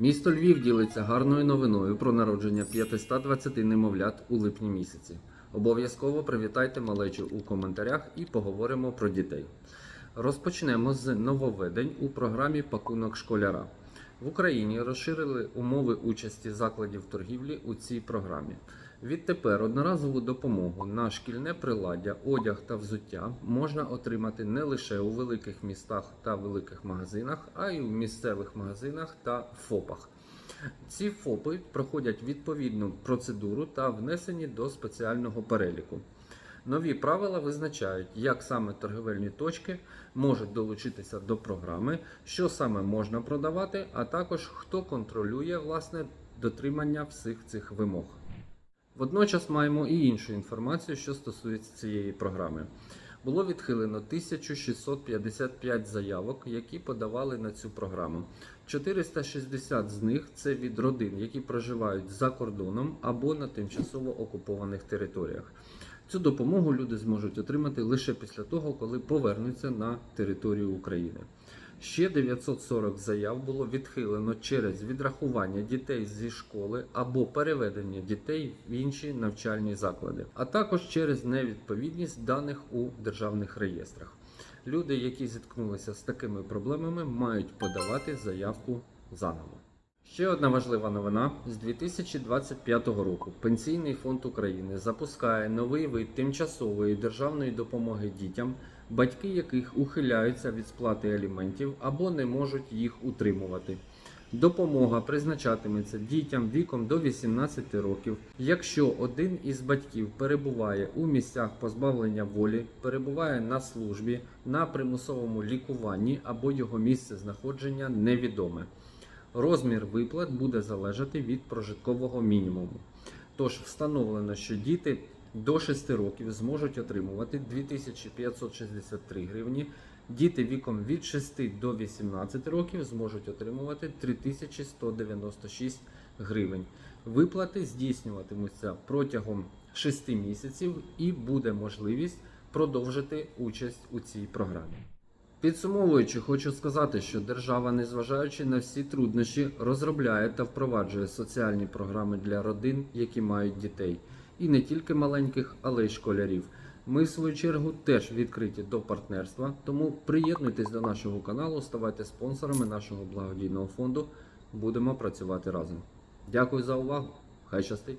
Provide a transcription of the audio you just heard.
Місто Львів ділиться гарною новиною про народження 520 немовлят у липні місяці. Обов'язково привітайте малечу у коментарях і поговоримо про дітей. Розпочнемо з нововведень у програмі Пакунок школяра. В Україні розширили умови участі закладів торгівлі у цій програмі. Відтепер одноразову допомогу на шкільне приладдя, одяг та взуття можна отримати не лише у великих містах та великих магазинах, а й у місцевих магазинах та ФОПах. Ці ФОПи проходять відповідну процедуру та внесені до спеціального переліку. Нові правила визначають, як саме торговельні точки можуть долучитися до програми, що саме можна продавати, а також хто контролює власне дотримання всіх цих вимог. Водночас маємо і іншу інформацію, що стосується цієї програми. Було відхилено 1655 заявок, які подавали на цю програму. 460 з них це від родин, які проживають за кордоном або на тимчасово окупованих територіях. Цю допомогу люди зможуть отримати лише після того, коли повернуться на територію України. Ще 940 заяв було відхилено через відрахування дітей зі школи або переведення дітей в інші навчальні заклади, а також через невідповідність даних у державних реєстрах. Люди, які зіткнулися з такими проблемами, мають подавати заявку заново. Ще одна важлива новина з 2025 року. Пенсійний фонд України запускає новий вид тимчасової державної допомоги дітям, батьки яких ухиляються від сплати аліментів або не можуть їх утримувати. Допомога призначатиметься дітям віком до 18 років, якщо один із батьків перебуває у місцях позбавлення волі, перебуває на службі, на примусовому лікуванні або його місце знаходження невідоме. Розмір виплат буде залежати від прожиткового мінімуму. Тож встановлено, що діти до 6 років зможуть отримувати 2563 гривні, діти віком від 6 до 18 років зможуть отримувати 3196 гривень. Виплати здійснюватимуться протягом 6 місяців і буде можливість продовжити участь у цій програмі. Підсумовуючи, хочу сказати, що держава, незважаючи на всі труднощі, розробляє та впроваджує соціальні програми для родин, які мають дітей, і не тільки маленьких, але й школярів. Ми, в свою чергу, теж відкриті до партнерства, тому приєднуйтесь до нашого каналу, ставайте спонсорами нашого благодійного фонду. Будемо працювати разом. Дякую за увагу! Хай щастить!